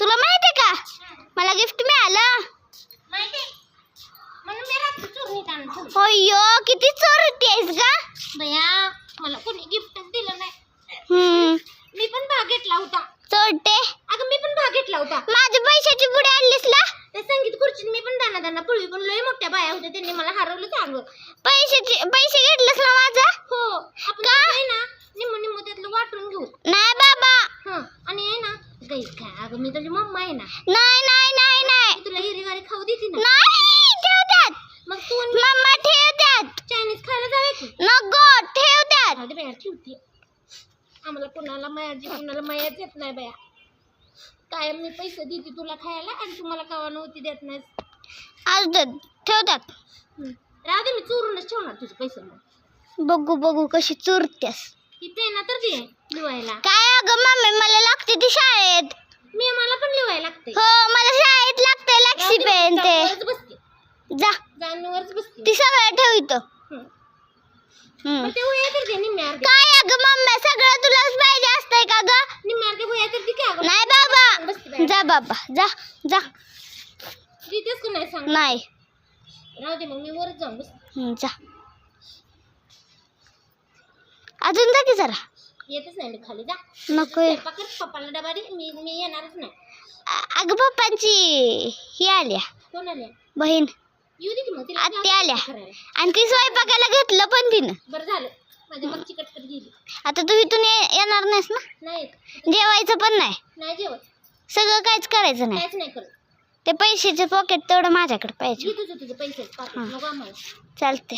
तुला माहिती आहे का? मला गिफ्ट मिळालं. अय्यो किती चोरटी आहेस का मला कोणी गिफ्टच दिलं नाही. हम्म. मी पण भाग घेतला होता. चोरटे. अगं मी पण भाग घेतला होता. माझ्या पैशाची पुढे आणलीस ना? संगीत खुर्चीत मी पण दाना दाना पुळी पण लय मोठ्या बाया होत्या. त्यांनी मला हरवलं चांगलं पैशाची पैसे घेतलंस ना माझा हो आपण का? आहे ना निम्म निम्म त्यातलं वाटून घेऊ नाही बाबा हं आणि आहे गैस काय अगं मी तुझी मम्मा आहे ना. नाही नाही नाही नाही. मी तुला हिरी गाडी खाऊ देते ना? नाही ठेवतात. मग तू आणि मम्मा ठेवतात. चायनीज खायला जावे की? नको ठेवतात. बाया ठेवते. आम्हाला कोणाला मायाची कोणाला मायाच येत नाही बाया. कायम मी पैसे देते तुला खायला आणि तुम्हाला कवा नव्हती देत नाही असतात ठेवतात. राहू दे मी चोरूनच ठेवणार तुझे पैसे मग. बघू बघू कशी चोरतेस तिथे ना तर दे लिवायला. काय अगं मम्मी मला लागते ती शाळेत मी मला पण लिवायला लागते हो मला शाळेत लागते लॅक्सी पेन ते. बसते. जा. जागेवरच बसते. ती सगळं वया काय अगं मम्मी सगळं तुलाच पाहिजे असतंय का ग? वया अगं? नाही बाबा. जा बाबा जा जा. का नाही सांग नाही. राहू दे मग मी वरच जाऊन जा. अजून जा की जरा. येतच नाही मी खाली जा. नको. ये. स्वयंपाक कर, पप्पाला डबा दे. मी मी येणारच नाही. अगं पप्पांची ही आल्या. बहीण. आत्या आल्या. करायला. आणि ती स्वयंपाकाला घेतलं पण तिनं. आता तू इथून येणार नाहीस ना. जेवायचं पण नाही. सगळं काहीच करायचं नाही. ते पैशाचे पॉकेट तेवढं माझ्याकडे पाहिजे. चालते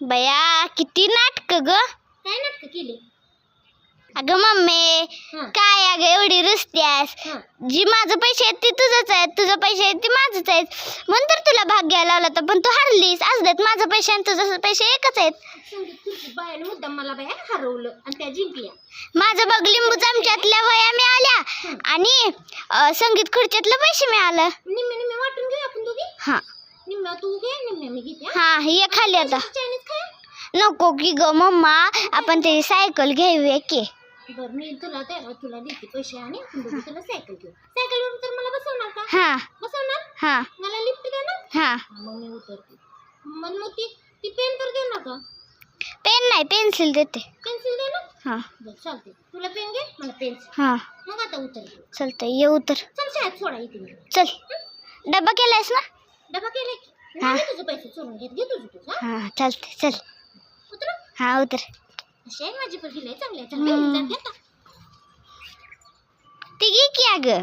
बया किती नाटक ग. काय नाटकं केली? अगं मम्मी हां. काय अगं एवढी रस्त्यास हां. जी माझं पैसे आहेत ते तुझंच आहेत. तुझं पैसे आहेत ते माझंच आहेत. म्हणून तर तुला भाग घ्यायला लावला तर पण तू हरलीस. असं देत माझं पैसे आणि तुझं पैसे एकच आहेत. संगीत खुर्ची बायाने मुद्दाम मला बाया हरवलं आणि त्या जिंकल्या. माझं बघ लिंबू चमच्यातल्या वया मिळाल्या आणि अं, संगीत खुर्च्यातलं पैसे मिळालं. निम्मे निम्मे वाटून घेऊ आपण दोघी? हां. निम्म्या तू घे निम्म्या मी घेते हां. हां ये खाली आता. चायनीज खाय. नको की ग मम्मा. आपण त्याची सायकल घेऊया की. बरं मी तुला त्या तुला देते पैसे आणि आपण दोघी तुला सायकल घेऊ सायकलवर तर मला बसवणार का? हां. बसवणार? हां. मला लिफ्ट देणार हां. मग मी उतरते. मग मग ती ती पेन तर दे ना का पेन नाही पेन्सिल देते. पेन्सिल दे ना. हां. बरं चालते तुला पेन घे मला पेन्सिल हां. मग आता उतरते. चलतंय ये उतर. चल शाळेत सोडा इथे मी. चल. डब्बा केलायस ना? डबा केले की. हां. नाही तुझे पैसे चोरून घेत घे तुझं तुझं हां? हां चालते चल. उतर हां उतर. अशी आहे. माझी पण गेले चांगल्या हम्म. चांगल्या ती घे की अगं.